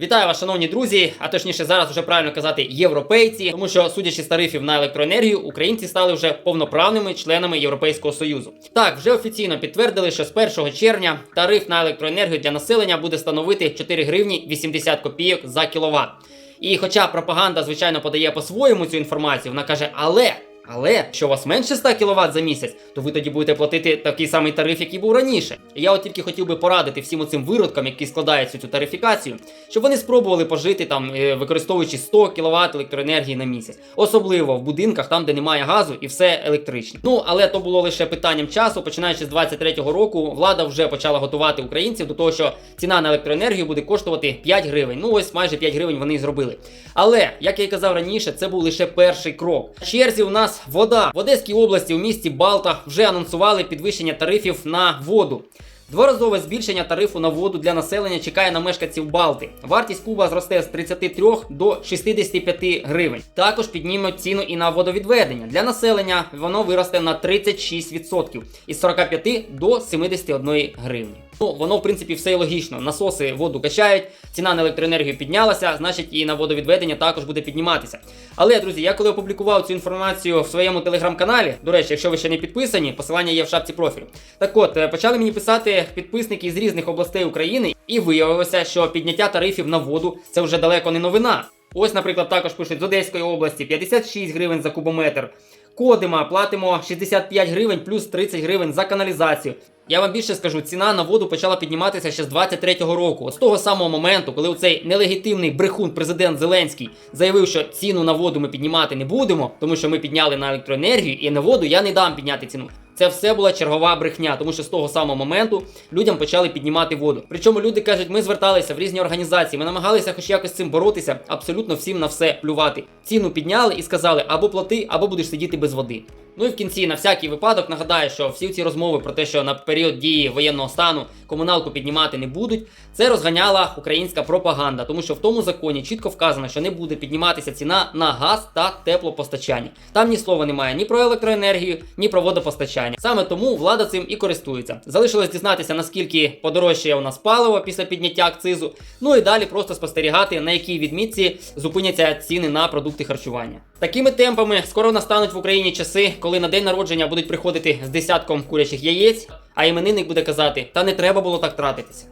Вітаю вас, шановні друзі, а точніше зараз вже правильно казати європейці, тому що, судячи з тарифів на електроенергію, українці стали вже повноправними членами Європейського союзу. Так, вже офіційно підтвердили, що з 1 червня тариф на електроенергію для населення буде становити 4 гривні 80 копійок за кіловат. І хоча пропаганда, звичайно, подає по-своєму цю інформацію, вона каже, але. Але якщо у вас менше 100 кВт за місяць, то ви тоді будете платити такий самий тариф, який був раніше. І я от тільки хотів би порадити всім оцим виродкам, які складають цю, тарифікацію, щоб вони спробували пожити там, е, використовуючи 100 кВт електроенергії на місяць, особливо в будинках, там де немає газу і все електричне. Ну але то було лише питанням часу. Починаючи з 23-го року, влада вже почала готувати українців до того, що ціна на електроенергію буде коштувати 5 гривень. Ну ось майже 5 гривень вони і зробили. Але як я і казав раніше, це був лише перший крок. Черзі у нас вода в Одеській області у місті Балта вже анонсували підвищення тарифів на воду. Дворазове збільшення тарифу на воду для населення чекає на мешканців Балти. Вартість куба зросте з 33 до 65 гривень. Також піднімуть ціну і на водовідведення. Для населення воно виросте на 36% із 45 до 71 гривні. Ну, воно в принципі все і логічно. Насоси воду качають, ціна на електроенергію піднялася, значить і на водовідведення також буде підніматися. Але, друзі, я коли опублікував цю інформацію в своєму телеграм-каналі, до речі, якщо ви ще не підписані, посилання є в шапці профілю. Так от, е, почали мені писати підписники з різних областей України, і виявилося, що підняття тарифів на воду це вже далеко не новина. Ось, наприклад, також пишуть з Одеської області 56 гривень за кубометр. Кодима платимо 65 гривень плюс 30 гривень за каналізацію. Я вам більше скажу, ціна на воду почала підніматися ще з 23-го року. З того самого моменту, коли цей нелегітимний брехун президент Зеленський заявив, що ціну на воду ми піднімати не будемо, тому що ми підняли на електроенергію, і на воду я не дам підняти ціну. Це все була чергова брехня, тому що з того самого моменту людям почали піднімати воду. Причому люди кажуть, ми зверталися в різні організації, ми намагалися хоч якось з цим боротися, абсолютно всім на все плювати. Ціну підняли і сказали або плати, або будеш сидіти без води. Ну і в кінці на всякий випадок нагадаю, що всі ці розмови про те, що на період дії воєнного стану комуналку піднімати не будуть, це розганяла українська пропаганда, тому що в тому законі чітко вказано, що не буде підніматися ціна на газ та теплопостачання. Там ні слова немає ні про електроенергію, ні про водопостачання. Саме тому влада цим і користується. Залишилось дізнатися, наскільки подорожчає у нас паливо після підняття акцизу. Ну і далі просто спостерігати, на якій відмітці зупиняться ціни на продукти харчування. Такими темпами скоро настануть в Україні часи, коли на день народження будуть приходити з десятком курячих яєць, а іменинник буде казати: та не треба було так тратитися.